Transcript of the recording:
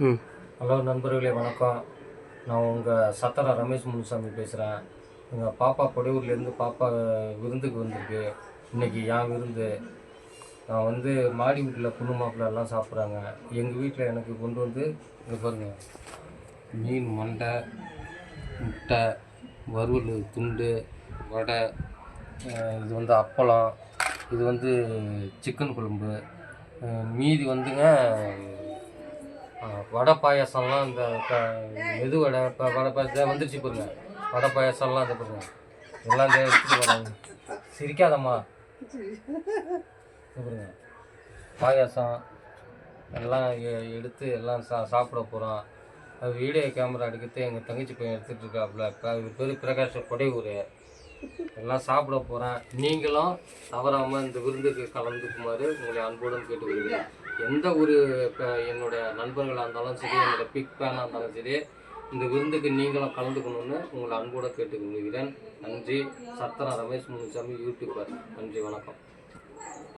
Hello நண்பர்களே வணக்கம். நான் உங்கள் சத்தரா ரமேஷ் முனுசாமி பேசுகிறேன் எங்கள் பாப்பா கொடையூர்லேருந்து பாப்பா விருந்துக்கு வந்திருக்கு. இன்னைக்கு என் விருந்து. நான் வந்து மாடி வீட்டில் பொண்ணு மாப்பிள்ளை எல்லாம் சாப்பிட்றாங்க. எங்கள் வீட்டில் எனக்கு கொண்டு வந்து இங்கே பாருங்க. மீன் மண்டை முட்டை வறுவல் துண்டு வடை இது வந்து அப்பளம் இது வந்து சிக்கன் குழம்பு. மீதி வந்துங்க வடை பாயாசம்லாம் இந்த க- மெது வடை இப்போ வடை பாயசம் வந்துருச்சு பாருங்க. வடை பாயசம்லாம் இது பாருங்க. எல்லாம் இந்த வராங்க. சிரிக்காதம்மா. பாருங்க. பாயாசம் எல்லாம் எடுத்து எல்லாம் சா சாப்பிட போகிறோம் அது வீடியோ கேமரா எடுக்கிறது எங்கள் தங்கச்சி பையன் எடுத்துகிட்டு இருக்காப்புல இப்போ இது பேர் பிரகாஷ் கொடையூர். எல்லாம் சாப்பிட போகிறேன் நீங்களும் தவறாமல் இந்த விருந்துக்கு கலந்துக்குமாறு உங்களை அன்புடன் கேட்டுக்கொள்கிறேன். எந்த ஒரு இப்போ என்னுடைய நண்பர்களாக இருந்தாலும் சரி என்னோட பிக் ஃபேனாக இருந்தாலும் சரி இந்த விருந்துக்கு நீங்களும் கலந்துக்கணும்னு உங்களை அன்போடு கேட்டுக்கொள்கிறேன். நன்றி. சத்தனா ரமேஷ் முனுசாமி யூடியூபர் நன்றி வணக்கம்.